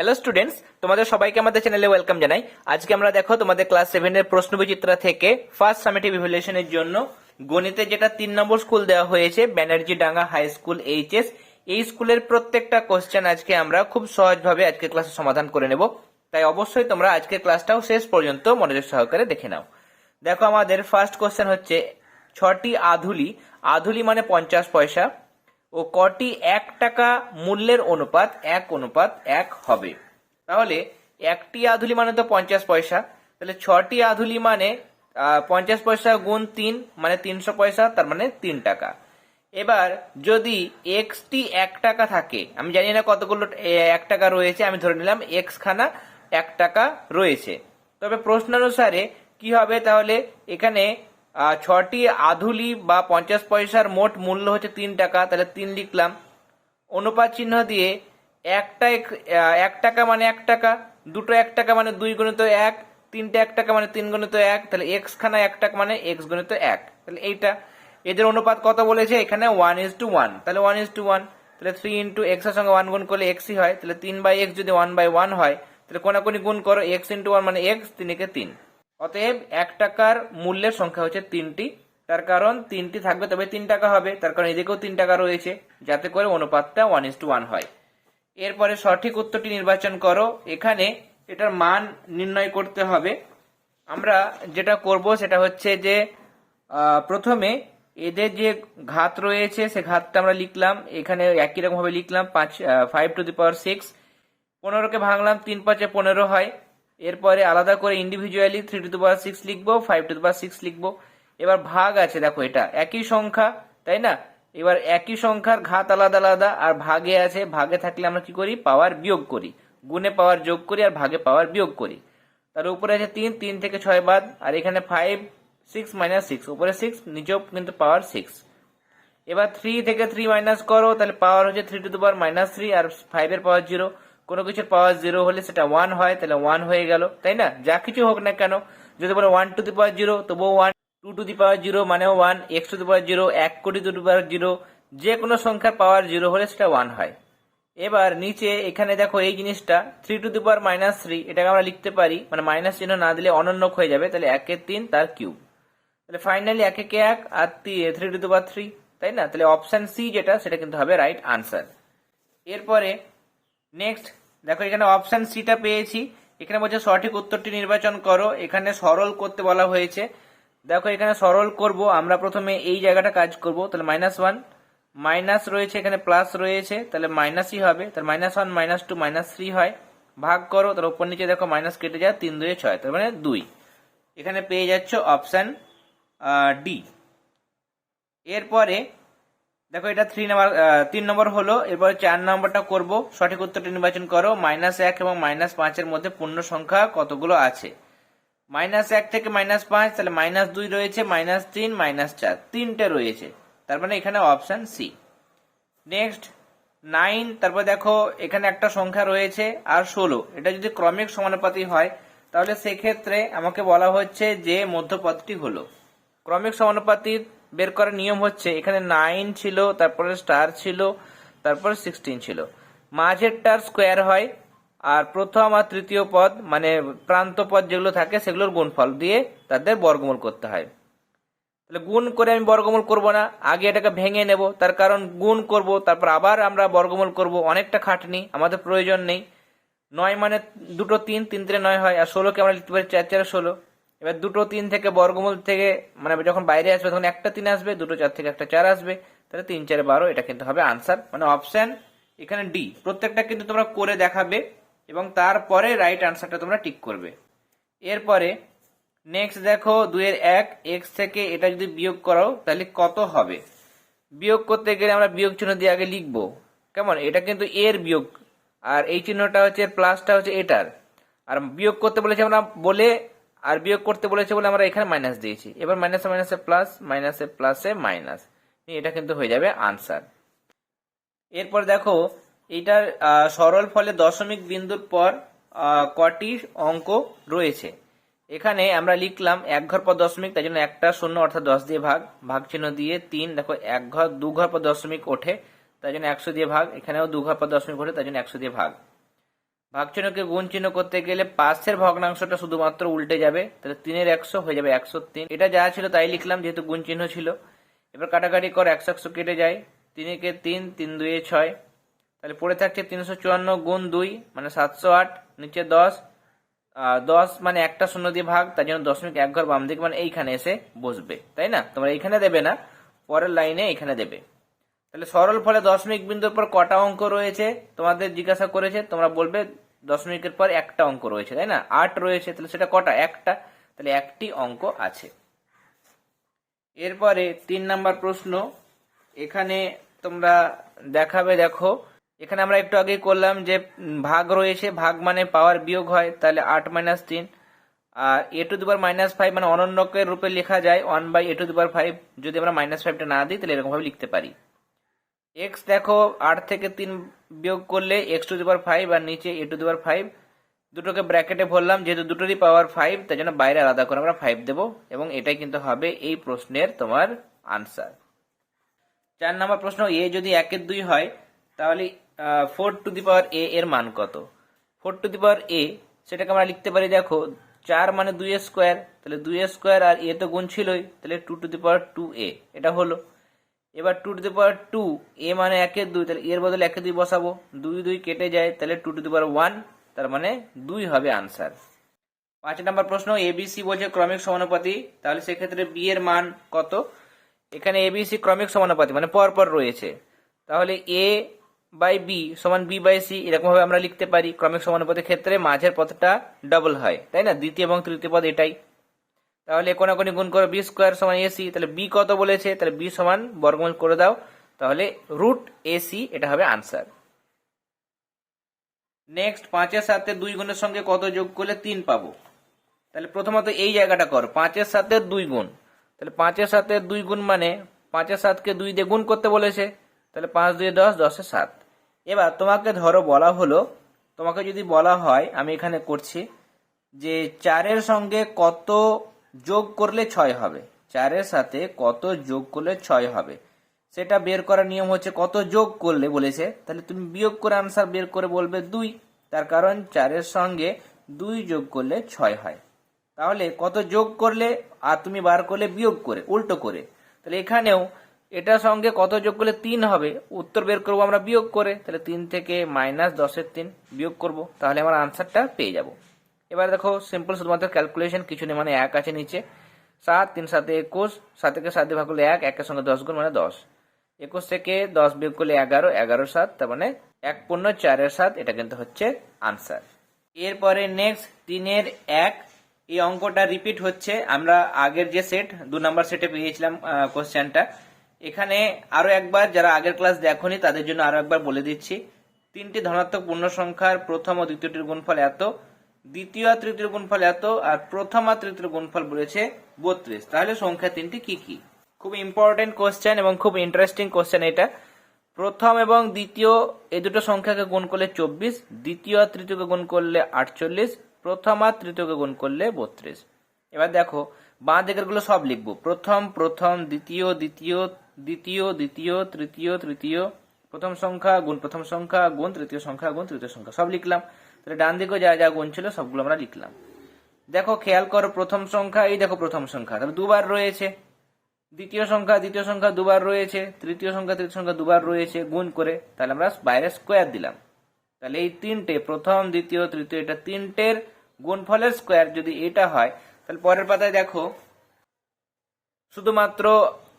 Hello students তোমাদের সবাইকে আমাদের চ্যানেলে ওয়েলকাম জানাই। আজকে আমরা দেখো তোমাদের ক্লাস সেভেনের প্রশ্ন বিচিত্রা থেকে ফার্স্ট সামেটিভ ইভ্যালুয়েশনের জন্য গণিতে যেটা তিন নম্বর স্কুল দেওয়া হয়েছে Banerjee Danga high school HS এই স্কুলের প্রত্যেকটা কোশ্চেন আজকে আমরা খুব সহজভাবে আজকে ক্লাসে সমাধান করে নেব। তাই অবশ্যই তোমরা আজকের ক্লাসটাও শেষ পর্যন্ত মনোযোগ সহকারে দেখে নাও। দেখো আমাদের ফার্স্ট কোশ্চেন হচ্ছে, ছটি আধুলি আধুলি মানে পঞ্চাশ পয়সা ও কটি এক টাকা মূল্যের অনুপাত, এক অনুপাত এক হবে। তাহলে একটি আধুলি মানে তো পঞ্চাশ পয়সা। তাহলে ছটি আধুলি মানে পঞ্চাশ পয়সা গুণ তিন মানে তিনশো পয়সা, তার মানে তিন টাকা। এবার যদি এক্সটি এক টাকা থাকে, আমি জানি না কতগুলো এক টাকা রয়েছে, আমি ধরে নিলাম এক্স খানা এক টাকা রয়েছে। তবে প্রশ্নানুসারে কি হবে? তাহলে এখানে ছটি আধুলি বা পঞ্চাশ পয়সার মোট মূল্য হচ্ছে তিন টাকা, তাহলে তিন লিখলাম। অনুপাত চিহ্ন দিয়ে একটা এক- টাকা মানে এক টাকা, দুটো এক টাকা মানে দুই গণিত এক, তিনটে এক টাকা মানে তিন গণিত এক, তাহলে এক্স খানা এক টাকা মানে এক্স গণিত এক। তাহলে এইটা, এদের অনুপাত কত বলেছে? এখানে ওয়ান ইজ টু ওয়ান তাহলে ওয়ান ইজ টু ওয়ান তাহলে থ্রি ইন্টু এক্সের সঙ্গে ওয়ান গুণ করলে এক্সই হয়, তাহলে তিন বাই এক্স যদি ওয়ান বাই ওয়ান হয়, তাহলে কোনাকুনি গুণ করো এক্স ইন্টু ওয়ান মানে এক্স তিনকে তিন। অতএব এক টাকার মূল্যের সংখ্যা হচ্ছে তিনটি। তার কারণ তিনটি থাকবে, তবে তিন টাকা হবে। তার কারণ এদিকেও তিন টাকা রয়েছে, যাতে করে অনুপাতটা ওয়ান ইস টু ওয়ান হয়। এরপরে সঠিক উত্তরটি নির্বাচন করো। এখানে এটার মান নির্ণয় করতে হবে। আমরা যেটা করব সেটা হচ্ছে যে প্রথমে এদের যে ঘাত রয়েছে, সে ঘাতটা আমরা লিখলাম। এখানে একই রকম ভাবে লিখলাম, পাঁচ five to the power six পনেরোকে ভাঙলাম, তিন পাঁচে পনেরো হয়। এরপরে আলাদা করে individually three to the six লিখব ফাইভ টু দি সিক্স লিখব। এবার ভাগ আছে, দেখো এটা, একই সংখ্যা, তাই না? এবার একই সংখ্যার ঘাত আলাদা আলাদা, আর ভাগে আছে, ভাগে থাকলে আমরা কি করি? পাওয়ার বিয়োগ করি। গুণে পাওয়ার যোগ করি, আর ভাগে পাওয়ার বিয়োগ করি। তার উপরে আছে তিন তিন থেকে ছয় বাদ, আর এখানে ফাইভ সিক্স মাইনাস সিক্স উপরে সিক্স নিচেও কিন্তু পাওয়ার সিক্স এবার থ্রি থেকে থ্রি মাইনাস করো, তাহলে পাওয়ার হচ্ছে three to the power minus three R five এর পাওয়ার জিরো কোনো কিছুর পাওয়ার জিরো হলে সেটা ওয়ান হয়, তাহলে ওয়ান হয়ে গেল, তাই না? যা কিছু হোক না কেন, যদি বলো one to the power zero তবুও one to to the power zero মানে one x to the power zero এক কোটি টু দি পাওয়ার জিরো যে কোনো সংখ্যার পাওয়ার জিরো হলে সেটা ওয়ান হয়। এবার নিচে এখানে দেখো এই জিনিসটা three to the power minus three এটাকে আমরা লিখতে পারি মানে মাইনাস চিহ্ন না দিলে অনন্যক হয়ে যাবে, তাহলে একের তিন, তার কিউব তাহলে ফাইনালি একে কে এক, আর three to the power three তাই না? তাহলে অপশান সি যেটা, সেটা কিন্তু হবে রাইট আনসার এরপরে নেক্সট দেখো, এখানে অপশন সিটা পেয়েছি। এখানে বলছে সঠিক উত্তরটি নির্বাচন করো। এখানে সরল করতে বলা হয়েছে। দেখো, এখানে সরল করব, আমরা প্রথমে এই জায়গাটা কাজ করব, তাহলে মাইনাস ওয়ান মাইনাস রয়েছে, এখানে প্লাস রয়েছে, তাহলে মাইনাসই হবে, তাহলে minus one minus two minus three হয়। ভাগ করো, তাহলে উপর নিচে দেখো মাইনাস কেটে যায়, তিন দুয়ে ছয়, তার মানে দুই। এখানে পেয়ে যাচ্ছ অপশান ডি এরপরে দেখো, এটা থ্রি নাম্বার তিন নম্বর হলো, এরপরে চার নম্বরটা করব, সঠিক উত্তরটি নির্বাচন করো মাইনাস এক এবং মাইনাস পাঁচের মধ্যে পূর্ণ সংখ্যা কতগুলো আছে? মাইনাস এক থেকে মাইনাস পাঁচ, তাহলে মাইনাস দুই রয়েছে মাইনাস তিন মাইনাস চার, তিনটে রয়েছে। তার মানে এখানে অপশান সি নেক্সট নাইন তারপর দেখো, এখানে একটা সংখ্যা রয়েছে, আর ষোলো। এটা যদি ক্রমিক সমানুপাতি হয়, তাহলে সেক্ষেত্রে আমাকে বলা হচ্ছে যে মধ্যপথটি হলো। ক্রমিক সমানুপাতি বের করার নিয়ম হচ্ছে, এখানে নাইন ছিল, তারপরে স্টার ছিল, তারপরে সিক্সটিন ছিল। মাঝেরটার স্কোয়ার হয়, আর প্রথম আর তৃতীয় পদ মানে প্রান্ত পদ যেগুলো থাকে, সেগুলোর গুণফল দিয়ে তাদের বর্গমূল করতে হয়। তাহলে গুণ করে আমি বর্গমূল করব না, আগে এটাকে ভেঙে নেব, তার কারণ গুণ করব, তারপর আবার আমরা বর্গমূল করব, অনেকটা খাটনি, আমাদের প্রয়োজন নেই। নয় মানে দুটো তিন তিন তিনে নয় হয়, আর ষোলোকে আমরা লিখতে পারি চার চার ষোলো। এবার দুটো তিন থেকে বর্গমূল থেকে মানে যখন বাইরে আসবে তখন একটা তিন আসবে, দুটো চার থেকে একটা চার আসবে, তাহলে তিন, চারে, বারো, এটা কিন্তু হবে আনসার মানে অপশান এখানে ডি প্রত্যেকটা কিন্তু তোমরা করে দেখাবে এবং তারপরে রাইট আনসারটা তোমরা টিক করবে। এরপরে নেক্সট দেখো দুইয়ের এক এক্স থেকে এটা যদি বিয়োগ করো, তাহলে কত হবে? বিয়োগ করতে গেলে আমরা বিয়োগ চিহ্ন দিয়ে আগে লিখব। কেমন? এটা কিন্তু এর বিয়োগ। আর এই চিহ্নটা হচ্ছে প্লাসটা হচ্ছে এটার। আর বিয়োগ করতে বলেছে আমরা বলে আর বিয়োগ করতে বলেছে বলে আমরা এখানে মাইনাস দিয়েছি। এবার মাইনাসে মাইনাসে প্লাস মাইনাসে প্লাসে মাইনাস এটা কিন্তু হয়ে যাবে আনসার এরপর দেখো, এটার সরল ফলে দশমিক বিন্দুর পর কটি অঙ্ক রয়েছে। এখানে আমরা লিখলাম এক ঘর পর দশমিক, তাই জন্য একটা শূন্য অর্থাৎ দশ দিয়ে ভাগ ভাগ চিহ্ন দিয়ে তিন, দেখো এক ঘর, দু ঘর পর দশমিক ওঠে, তাই জন্য একশো দিয়ে ভাগ, এখানেও দু ঘর পর দশমিক ওঠে, তাই জন্য একশো দিয়ে ভাগ। ভাগ চিহ্নকে গুণ চিহ্ন করতে গেলে পাশের ভগ্নাংশটা শুধুমাত্র উল্টে যাবে, তাহলে তিনের একশো হয়ে যাবে একশো তিন। এটা যা ছিল তাই লিখলাম, যেহেতু গুণ চিহ্ন ছিল। এবার কাটাকাটি কর, একশো একশো কেটে যায়। তিনকে তিন তিন দুয়ে ছয়। তাহলে পড়ে থাকছে তিনশো চুয়ান্ন গুণ দুই মানে সাতশো আট, নিচে দশ। দশ মানে একটা শূন্য দিয়ে ভাগ, তার জন্য দশমিক এক ঘর বাম দিকে মানে এইখানে এসে বসবে। তাই না? তোমরা এইখানে দেবে না, পরের লাইনে এখানে দেবে। তাহলে সরল ফলে দশমিক বিন্দুর পর কটা অঙ্ক রয়েছে? তোমাদের জিজ্ঞাসা করেছে, তোমরা বলবে দশমিকের পর একটা অঙ্ক রয়েছে, তাই না? আট রয়েছে, তাহলে সেটা কটা? একটা। তাহলে একটি অঙ্ক আছে। এরপরে তিন নাম্বার প্রশ্ন, এখানে তোমরা দেখাবে, দেখো। এখানে আমরা একটু আগে করলাম যে ভাগ রয়েছে, ভাগ মানে পাওয়ার বিয়োগ হয়, তাহলে আট মাইনাস তিন। আর এ টু দুবার মাইনাস ফাইভ মানে অনন্যকের রূপে লেখা যায়, ওয়ান বাই এ টু দুবার ফাইভ। যদি আমরা মাইনাস ফাইভটা না দিই, তাহলে এরকম ভাবে লিখতে পারি। এক্স দেখো আট থেকে তিন বিয়োগ করলে এক্স টু দুবার ফাইভ আর নিচে এ টু দুবার ফাইভ দুটোকে ব্র্যাকেটে ভরলাম, যেহেতু দুটোরই পাওয়ার ফাইভ তাই জন্য বাইরে আলাদা করে আমরা ফাইভ দেবো এবং এটাই কিন্তু হবে এই প্রশ্নের তোমার আনসার চার নম্বর প্রশ্ন এ যদি একের দুই হয়, তাহলে ফোর টু দি পাওয়ার এ এর মান কত? ফোর টু দি পাওয়ার এ সেটাকে আমরা লিখতে পারি, দেখো, চার মানে দুই স্কোয়ার তাহলে দুই স্কোয়ার আর এ তো গুণ ছিলই, তাহলে two to the power two a এটা হলো। এবার two to the power two a মানে একের দুই, তাহলে এর বদলে একে দুই বসাবো। দুই দুই কেটে যায়, তাহলে two to the power one তার মানে দুই হবে আনসার পাঁচ নম্বর প্রশ্ন এবিসি বলছে ক্রমিক সমানুপাতি, তাহলে সেক্ষেত্রে বি এর মান কত? এখানে এবিসি ক্রমিক সমানুপাতি মানে পরপর রয়েছে। তাহলে এ বাই বি সমান বি বাই সি এরকম ভাবে আমরা লিখতে পারি, ক্রমিক সমানুপাতির ক্ষেত্রে মাঝের পদটা ডাবল হয়, তাই না? দ্বিতীয় এবং তৃতীয় পদ এটাই। তাহলে কোনাকুনি গুণ করো বি স্কোয়ার সমান এসি তাহলে বি কত বলেছে? তাহলে বি সমান বর্গমূল করে দাও। তাহলে রুট এসি এটা হবে আনসার নেক্সট পাঁচের সাথে দুই গুণের সঙ্গে কত যোগ করলে তিন পাবো? তাহলে প্রথমত এই জায়গাটা কর, পাঁচের সাথে দুই গুণ। তাহলে পাঁচের সাথে দুই গুণ মানে পাঁচের সাতকে দুই দিয়ে গুণ করতে বলেছে। তাহলে পাঁচ দুই দশ, দশে সাত। এবার তোমাকে ধরো বলা হলো, তোমাকে যদি বলা হয়, আমি এখানে করছি, যে চারের সঙ্গে কত যোগ করলে ছয় হবে। চারের সাথে কত যোগ করলে ছয় হবে? সেটা বের করার নিয়ম হচ্ছে কত যোগ করলে বলেছে, তাহলে তুমি বিয়োগ করে আনসার বের করে বলবে দুই। তার কারণ চারের সঙ্গে দুই যোগ করলে ছয় হয়। তাহলে কত যোগ করলে, আর তুমি বার করলে বিয়োগ করে, উল্টো করে। তাহলে এখানেও এটার সঙ্গে কত যোগ করলে তিন হবে, উত্তর বের করব আমরা বিয়োগ করে। তাহলে তিন থেকে মাইনাস দশের তিন বিয়োগ করব, তাহলে আমার আনসারটা পেয়ে যাব। এবার দেখো সিম্পল শুধুমাত্র ক্যালকুলেশন কিছু নেই মানে এক আছে নিচে। সাত, তিন, সাতে একুশ, সাত থেকে সাত ভাগ করলে এক, একের সঙ্গে দশ গুণ মানে দশ। একুশ থেকে দশ বিয়োগ করলে এগারো এগারো সাত, তার মানে এক পূর্ণ চারের সাত, এটা কিন্তু হচ্ছে আনসার এরপরে নেক্সট তিনের এক, এই অঙ্কটা রিপিট হচ্ছে। আমরা আগের যে সেট দু নম্বর সেটে পেয়েছিলাম কোশ্চেনটা এখানে আরও একবার যারা আগের ক্লাস দেখোনি, তাদের জন্য আরও একবার বলে দিচ্ছি। তিনটি ধনাত্মক পূর্ণ সংখ্যার প্রথম ও দ্বিতীয়টির গুণফল এত দ্বিতীয় আর তৃতীয় গুণফল এত, আর প্রথম আর তৃতীয় গুণফল বলেছে বত্রিশ। তাহলে সংখ্যা তিনটি কি কি? খুব ইম্পর্টেন্ট কোশ্চেন এবং খুব ইন্টারেস্টিং কোশ্চেন এটা। প্রথম এবং দ্বিতীয় এই দুটো সংখ্যাকে গুণ করলে চব্বিশ, দ্বিতীয় আর তৃতীয়কে গুণ করলে আটচল্লিশ, প্রথম আর তৃতীয়কে গুণ করলে বত্রিশ। এবার দেখো, বাঁ দিকেরগুলো সব লিখব। প্রথম প্রথম, দ্বিতীয় দ্বিতীয় দ্বিতীয় দ্বিতীয়, তৃতীয় তৃতীয় প্রথম সংখ্যা, গুণ প্রথম সংখ্যা, গুণ তৃতীয় সংখ্যা, গুণ তৃতীয় সংখ্যা, সব লিখলাম। তাহলে ডান দিকেও যা যা গুণ ছিল সবগুলো আমরা লিখলাম। দেখো, খেয়াল করো, প্রথম সংখ্যা, এই দেখো প্রথম সংখ্যা, তাহলে দুবার রয়েছে। দ্বিতীয় সংখ্যা দ্বিতীয় সংখ্যা দুবার রয়েছে, তৃতীয় সংখ্যা তৃতীয় সংখ্যা দুবার রয়েছে, গুণ করে, তাহলে আমরা বাইরে স্কোয়ার দিলাম। তাহলে এই তিনটে, প্রথম, দ্বিতীয়, তৃতীয়, এটা তিনটের গুণফলের স্কোয়ার যদি এটা হয়, তাহলে পরের পাতায় দেখো, শুধুমাত্র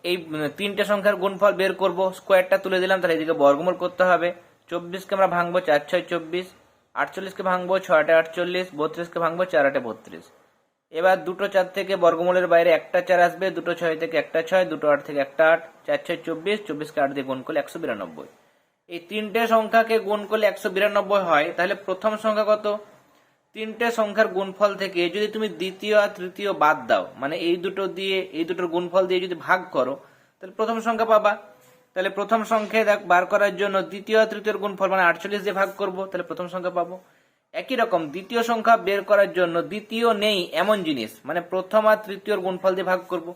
এই উম, তিনটে সংখ্যার গুণফল বের করব স্কোয়ারটা তুলে দিলাম তাহলে এদিকে বর্গমূল করতে হবে। চব্বিশকে আমরা ভাঙবো চার ছয় চব্বিশ আটচল্লিশকে ভাঙবো ছয়টা আটচল্লিশ বত্রিশকে ভাঙবো চার আটে বত্রিশ। এবার দুটো চার থেকে বর্গমূলের বাইরে একটা চার আসবে দুটো ছয় থেকে একটা ছয় দুটো আট থেকে একটা আট চার ছয় চব্বিশ চব্বিশকে আট দিয়ে গুণ করলে একশো বিরানব্বই। এই তিনটে সংখ্যাকে গুণ করলে একশো বিরানব্বই হয় তাহলে প্রথম সংখ্যা কত? তিনটে সংখ্যার গুণফল থেকে যদি তুমি দ্বিতীয় আর তৃতীয় বাদ দাও মানে এই দুটো দিয়ে, এই দুটোর গুণফল দিয়ে যদি ভাগ করো, তাহলে প্রথম সংখ্যা পাবা। তাহলে প্রথম সংখ্যা দেখ, বার করার জন্য দ্বিতীয় আর তৃতীয় গুণফল মানে আটচল্লিশ দিয়ে ভাগ করব, তাহলে প্রথম সংখ্যা পাবো। একই রকম, দ্বিতীয় সংখ্যা বের করার জন্য দ্বিতীয় নেই এমন জিনিস মানে প্রথম আর তৃতীয়র গুণফল দিয়ে ভাগ করব।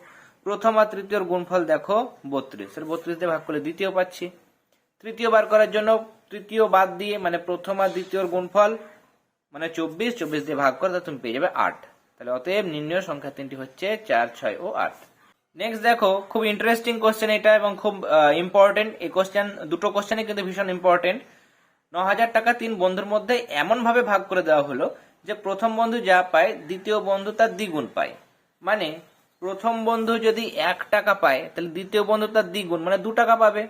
প্রথম আর তৃতীয়র গুণফল দেখো বত্রিশ বত্রিশ দিয়ে ভাগ করলে দ্বিতীয় পাচ্ছি। তৃতীয় বার করার জন্য তৃতীয় বাদ দিয়ে মানে প্রথম আর দ্বিতীয়র গুণফল মানে চব্বিশ চব্বিশ দিয়ে ভাগ করে তুমি পেয়ে যাবে আট। তাহলে অতএব নির্ণয় সংখ্যা তিনটি হচ্ছে চার, ছয় ও আট। নেক্সট দেখো, খুব ইন্টারেস্টিং কোশ্চেন এটা এবং খুব ইম্পর্টেন্ট এই কোশ্চেন দুটো কোশ্চেনই কিন্তু ভীষণ ইম্পর্টেন্ট ন হাজার টাকা তিন বন্ধুর মধ্যে এমন ভাবে ভাগ করে দেওয়া হলো যে প্রথম বন্ধু যা পায়, দ্বিতীয় বন্ধু তার দ্বিগুণ পায়। মানে প্রথম বন্ধু যদি এক টাকা পায়, তাহলে দ্বিতীয় বন্ধু তার দ্বিগুণ মানে দু টাকা পাবে।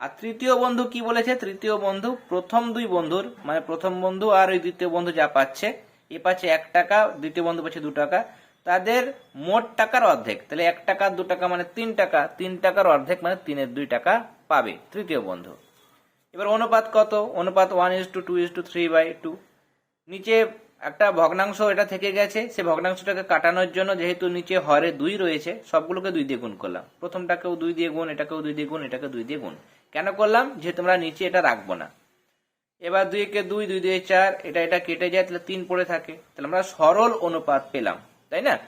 আর তৃতীয় বন্ধু কি বলেছে? তৃতীয় বন্ধু, প্রথম দুই বন্ধুর মানে প্রথম বন্ধু আর ওই দ্বিতীয় বন্ধু যা পাচ্ছে, এ পাচ্ছে এক টাকা, দ্বিতীয় বন্ধু পাচ্ছে দু টাকা, তাদের মোট টাকার অর্ধেক, তাহলে এক টাকা, দু টাকা মানে তিন টাকা, তিন টাকার অর্ধেক মানে তিনের দুই টাকা পাবে তৃতীয় বন্ধু। এবার অনুপাত কত? অনুপাত one is to two is to three by two নিচে একটা ভগ্নাংশ এটা থেকে গেছে, সে ভগ্নাংশটাকে কাটানোর জন্য যেহেতু নিচে হরে দুই রয়েছে, সবগুলোকে দুই দিয়ে গুণ করলাম। প্রথমটাকেও দুই দিয়ে গুণ, এটাকেও দুই দিয়ে গুণ, এটাকে দুই দিয়ে গুণ। কেন করলাম? যেহেতু আমরা নিচে এটা রাখব না। এবার দুই একে দুই দুই দিয়ে চার, এটা এটা কেটে যায়, তাহলে তিন পড়ে থাকে। তাহলে আমরা সরল অনুপাত পেলাম, তাই না?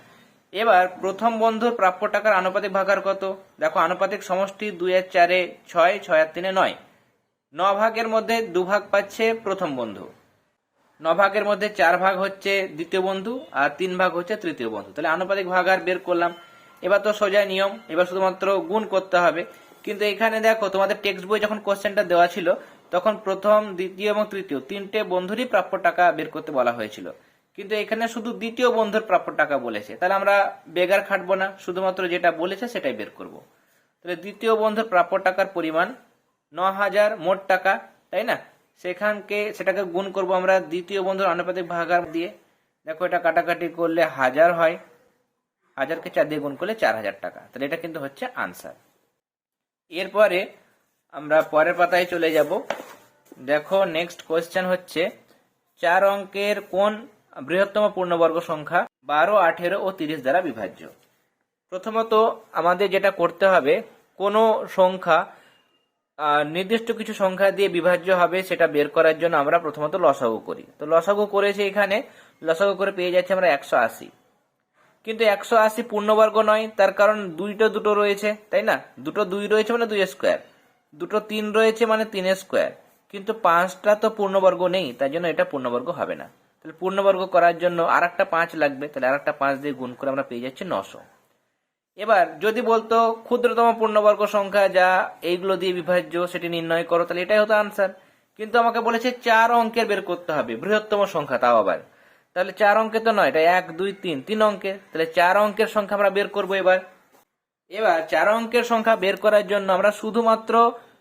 এবার প্রথম বন্ধুর প্রাপ্য টাকার আনুপাতিক ভাগার কত? দেখো, আনুপাতিক সমষ্টি দুই আর চারে ছয় ছয় আর তিনে নয়। ন ভাগের মধ্যে দু ভাগ পাচ্ছে প্রথম বন্ধু। ভাগের মধ্যে চার ভাগ হচ্ছে দ্বিতীয় বন্ধু আর তিন ভাগ হচ্ছে তৃতীয় বন্ধু। তাহলে আনুপাতিক ভাগ আর বের করলাম। এবার তো সোজা নিয়ম, এবার শুধুমাত্র গুণ করতে হবে। কিন্তু এখানে দেখো, তোমাদের টেক্সট বই যখন কোশ্চেনটা দেওয়া ছিল, তখন প্রথম, দ্বিতীয় এবং তৃতীয় তিনটে বন্ধুরই প্রাপ্য টাকা বের করতে বলা হয়েছিল। কিন্তু এখানে শুধু দ্বিতীয় বন্ধুর প্রাপ্য টাকা বলেছে। তাহলে আমরা বেগার খাটবো না, শুধুমাত্র যেটা বলেছে সেটাই বের করব। তাহলে দ্বিতীয় বন্ধুর প্রাপ্য টাকার পরিমাণ ন হাজার মোট টাকা, তাই না? সেখানকে সেটাকে গুণ করব আমরা দ্বিতীয় বন্ধুর আনুপাতিক ভাগার দিয়ে। দেখো এটা কাটাকাটি করলে হাজার হয়। হাজারকে চার দিয়ে গুণ করলে চার হাজার টাকা। তাহলে এটা কিন্তু হচ্ছে আনসার এরপরে আমরা পরের পাতায় চলে যাব। দেখো নেক্সট কোয়েশ্চেন হচ্ছে, চার অঙ্কের কোন বৃহত্তম পূর্ণবর্গ সংখ্যা বারো, আঠেরো ও তিরিশ দ্বারা বিভাজ্য? প্রথমত আমাদের যেটা করতে হবে, কোনো সংখ্যা নির্দিষ্ট কিছু সংখ্যা দিয়ে বিভাজ্য হবে, সেটা বের করার জন্য আমরা প্রথমত লসাগু করি। তো লসাগু করেছি এখানে, লসাগু করে পেয়ে যাচ্ছি আমরা একশো আশি। কিন্তু একশো আশি পূর্ণবর্গ নয়, তার কারণ দুইটো দুটো রয়েছে, তাই না? দুটো দুই রয়েছে মানে দুই স্কোয়ার। দুটো তিন রয়েছে মানে তিন স্কোয়ার। কিন্তু পাঁচটা তো পূর্ণবর্গ নেই, তাই জন্য এটা পূর্ণবর্গ হবে না। তাহলে পূর্ণবর্গ করার জন্য আর একটা পাঁচ লাগবে, তাহলে আর একটা পাঁচ দিয়ে গুণ করে আমরা পেয়ে যাচ্ছি নশো। এবার, যদি বলতো ক্ষুদ্রতম পূর্ণবর্গ সংখ্যা যা এইগুলো দিয়ে বিভাজ্য, সেটি নির্ণয় করো, তাহলে এটাই হতো আনসার কিন্তু আমাকে বলেছে চার অঙ্কের বের করতে হবে, বৃহত্তম সংখ্যা তাও আবার। তাহলে চার অঙ্কে তো নয়, এটা এক, দুই, তিন তিন অঙ্কের তাহলে চার অঙ্কের সংখ্যা আমরা বের করব এবার। এবার, চার অঙ্কের সংখ্যা বের করার জন্য আমরা শুধুমাত্র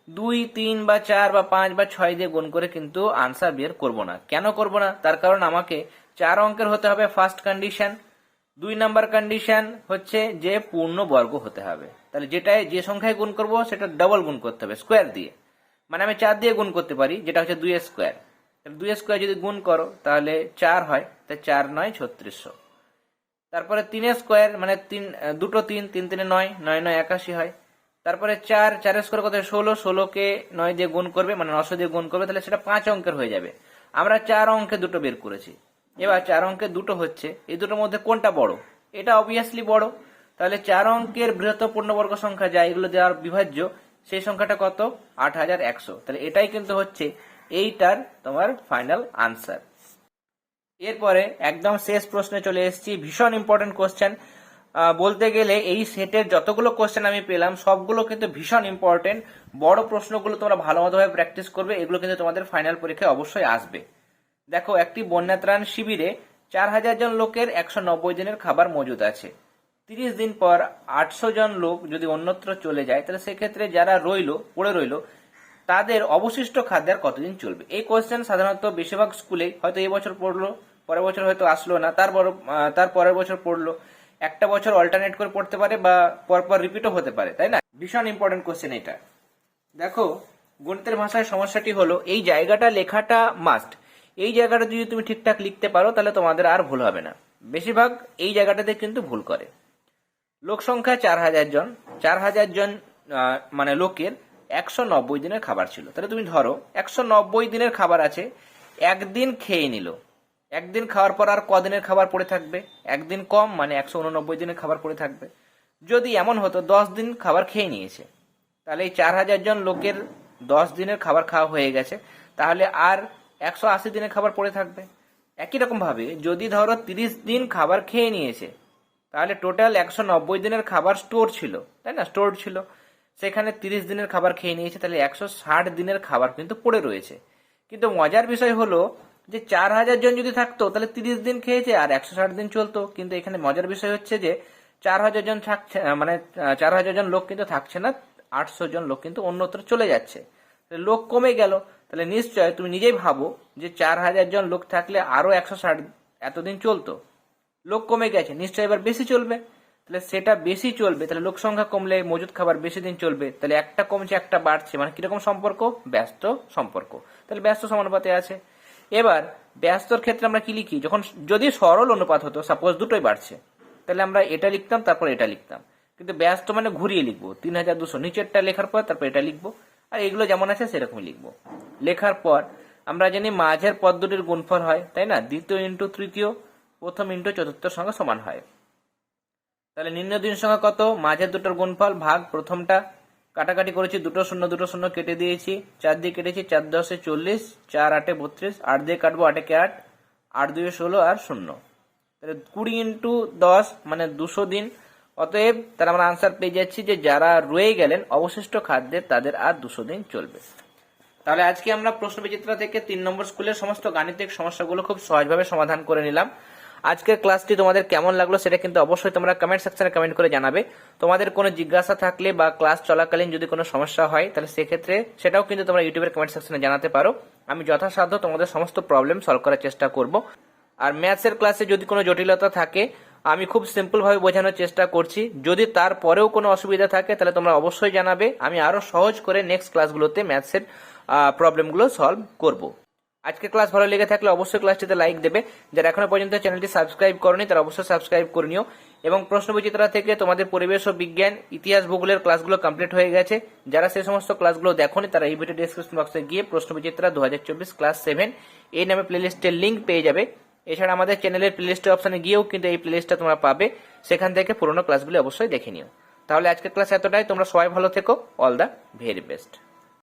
দুই, তিন বা চার বা পাঁচ বা ছয় দিয়ে গুণ করে কিন্তু আনসার বের করব না। কেন করব না? তার কারণ আমাকে চার অঙ্কের হতে হবে ফার্স্ট কন্ডিশন দুই নাম্বার কন্ডিশন হচ্ছে যে পূর্ণ বর্গ হতে হবে। তাহলে যেটাই যে সংখ্যায় গুণ করব, সেটা ডবল গুণ করতে হবে স্কোয়ার দিয়ে। মানে আমি চার দিয়ে গুণ করতে পারি, যেটা হচ্ছে দুই স্কোয়ার দুই স্কোয়ার যদি গুণ করো, তাহলে চার হয় তাই চার নয় ছত্রিশশো। তারপরে তিন স্কোয়ার মানে তিন, দুটো তিন তিন তিনে নয় নয় নয় একাশি হয়। তারপরে চার চার স্কোয়ার কত? ষোলো, ষোলোকে নয় দিয়ে গুণ করবে মানে নশো দিয়ে গুণ করবে, তাহলে সেটা পাঁচ অঙ্কের হয়ে যাবে। আমরা চার অঙ্কে দুটো বের করেছি। এবার চার অঙ্কের দুটো হচ্ছে। এই দুটোর মধ্যে কোনটা বড়? এটা অবভিয়াসলি বড়। তাহলে চার অঙ্কের বৃহত্তম পূর্ণবর্গ সংখ্যা যা এগুলো দেওয়ার বিভাজ্য, সেই সংখ্যাটা কত? আট হাজার একশো। তাহলে এটাই কিন্তু হচ্ছে এইটার তোমার ফাইনাল আনসার এরপরে একদম শেষ প্রশ্নে চলে এসেছি। ভীষণ ইম্পর্টেন্ট কোশ্চেন বলতে গেলে এই সেটের যতগুলো কোশ্চেন আমি পেলাম, সবগুলো কিন্তু ভীষণ ইম্পর্টেন্ট বড় প্রশ্নগুলো তোমরা ভালো মতোভাবে প্র্যাকটিস করবে, এগুলো কিন্তু তোমাদের ফাইনাল পরীক্ষায় অবশ্যই আসবে। দেখো, একটি বন্যা ত্রাণ শিবিরে চার হাজার জন লোকের একশো নব্বই দিনের খাবার মজুদ আছে। তিরিশ দিন পর আটশো জন লোক যদি অন্যত্র চলে যায়, তাহলে সেক্ষেত্রে যারা রইল, পড়ে রইল, তাদের অবশিষ্ট খাদ্য খাদ্যের কতদিন চলবে? এই কোয়েশ্চেন সাধারণত বেশিরভাগ স্কুলে হয়তো এই বছর পড়ল, পরের বছর হয়তো আসলো না, তার তার পরের বছর পড়ল। একটা বছর অল্টারনেট করে পড়তে পারে বা পরপর রিপিটও হতে পারে, তাই না? ভীষণ ইম্পর্টেন্ট কোশ্চেন এটা। দেখো, গণিতের ভাষায় সমস্যাটি হলো, এই জায়গাটা লেখাটা মাস্ট এই জায়গাটা যদি তুমি ঠিকঠাক লিখতে পারো, তাহলে তোমাদের আর ভুল হবে না। বেশিরভাগ এই জায়গাটাতে কিন্তু ভুল করে। লোক সংখ্যা চার হাজার জন। চার হাজার জন মানে লোকের একশো নব্বই দিনের খাবার ছিল। তাহলে তুমি ধরো, একশো নব্বই দিনের খাবার আছে, একদিন খেয়ে নিল। একদিন খাওয়ার পর আর কদিনের খাবার পড়ে থাকবে? একদিন কম মানে একশো উননব্বই দিনের খাবার পড়ে থাকবে। যদি এমন হতো, দশ দিন খাবার খেয়ে নিয়েছে, তাহলে এই চার হাজার জন লোকের দশ দিনের খাবার খাওয়া হয়ে গেছে, তাহলে আর একশো আশি দিনের খাবার পড়ে থাকবে। একই রকম ভাবে যদি ধরো তিরিশ দিন খাবার খেয়ে নিয়েছে, তাহলে টোটাল একশো নব্বই দিনের খাবার স্টোর ছিল, তাই না? স্টোর ছিল। সেখানে তিরিশ দিনের খাবার খেয়ে নিয়েছে, তাহলে একশো ষাট দিনের খাবার কিন্তু পড়ে রয়েছে। কিন্তু মজার বিষয় হলো যে চার হাজার জন যদি থাকতো, তাহলে তিরিশ দিন খেয়েছে আর একশো ষাট দিন চলতো। কিন্তু এখানে মজার বিষয় হচ্ছে যে চার হাজার জন থাকছে মানে চার হাজার জন লোক কিন্তু থাকছে না, আটশো জন লোক কিন্তু অন্যত্র চলে যাচ্ছে। লোক কমে গেল তাহলে নিশ্চয় তুমি নিজেই ভাবো যে চার হাজার জন লোক থাকলে আরও একশো ষাট এতদিন চলতো। লোক কমে গেছে, নিশ্চয় এবার বেশি চলবে। তাহলে সেটা বেশি চলবে, তাহলে লোক সংখ্যা কমলে মজুদ খাবার বেশি দিন চলবে, তাহলে একটা কমছে, একটা বাড়ছে মানে কীরকম সম্পর্ক? ব্যস্ত সম্পর্ক। তাহলে ব্যস্ত সমানুপাতে আছে। এবার ব্যস্তর ক্ষেত্রে আমরা কি লিখি? যখন যদি সরল অনুপাত হতো সাপোজ দুটোই বাড়ছে, তাহলে আমরা এটা লিখতাম, তারপর এটা লিখতাম। কিন্তু ব্যস্ত মানে ঘুরিয়ে লিখব, তিন হাজার দুশো, নিচেরটা লেখার পর তারপর এটা লিখব। আর এগুলো যেমন আছে সেরকমই লিখব। লেখার পর আমরা জানি মাঝের পদ দুটির গুণফল হয়, তাই না? দ্বিতীয় ইন্টু তৃতীয়, প্রথম ইন্টু চতুর্থের সঙ্গে সমান হয়। তাহলে নিম্ন দিন সংখ্যা কত? মাঝের দুটোর গুণফল ভাগ প্রথমটা। কাটাকাটি করেছি দুটো শূন্য দুটো শূন্য কেটে দিয়েছি। চার দিয়ে কেটেছি চার দশে চল্লিশ, চার আটে বত্রিশ, আট দিয়ে কাটবো আটে কে আট আট দুয়ে ষোলো আর শূন্য। তাহলে কুড়ি ইন্টু দশ মানে দুশো দিন অতএব তার আমরা আনসার পেয়ে যাচ্ছি যে যারা রয়ে গেলেন অবশিষ্ট খাদ্যের তাদের আর দুশো দিন চলবে। তাহলে আজকে আমরা প্রশ্ন বিচিত্রা থেকে তিন নম্বর স্কুলের সমস্ত গাণিতিক সমস্যাগুলো খুব সহজভাবে সমাধান করে নিলাম। আজকের ক্লাসটি তোমাদের কেমন লাগল সেটা কিন্তু অবশ্যই তোমরা কমেন্ট সেকশনে কমেন্ট করে জানাবে। তোমাদের কোনো জিজ্ঞাসা থাকলে বা ক্লাস চলাকালীন যদি কোনো সমস্যা হয়, তাহলে সেক্ষেত্রে সেটাও কিন্তু তোমরা ইউটিউবের কমেন্ট সেকশনে জানাতে পারো। আমি যথাসাধ্য তোমাদের সমস্ত প্রবলেম সলভ করার চেষ্টা করব। আর ম্যাথসের ক্লাসে যদি কোনো জটিলতা থাকে আমি খুব সিম্পল ভাবে বোঝানোর চেষ্টা করছি। যদি তারপরেও কোনো অসুবিধা থাকে, তাহলে তোমরা অবশ্যই জানাবে। আমি আরও সহজ করে নেক্সট ক্লাসগুলোতে ম্যাথসের প্রবলেমগুলো সলভ করব। আজকে ক্লাস ভালো লেগে থাকলে অবশ্যই ক্লাসটিতে লাইক দেবে। যারা এখনও পর্যন্ত চ্যানেলটি সাবস্ক্রাইব করনি, তারা অবশ্যই সাবস্ক্রাইব করে নিও। এবং প্রশ্ন বিচিত্রা থেকে তোমাদের পরিবেশ ও বিজ্ঞান, ইতিহাস, ভূগোলের ক্লাসগুলো কমপ্লিট হয়ে গেছে। যারা সেই সমস্ত ক্লাসগুলো দেখোনি, তারা এই ভিডিও ডিসক্রিপশন বক্সে গিয়ে প্রশ্ন বিচিত্রা দু হাজার চব্বিশ ক্লাস সেভেন এই নামে প্লেলিস্টের লিঙ্ক পেয়ে যাবে। এছাড়া আমাদের চ্যানেলের প্লেলিস্টের অপশানে গিয়েও কিন্তু এই প্লেলিস্টটা তোমরা পাবে। সেখান থেকে পুরোনো ক্লাসগুলি অবশ্যই দেখে নিও। তাহলে আজকের ক্লাস এতটাই। তোমরা সবাই ভালো থেকো। All the very best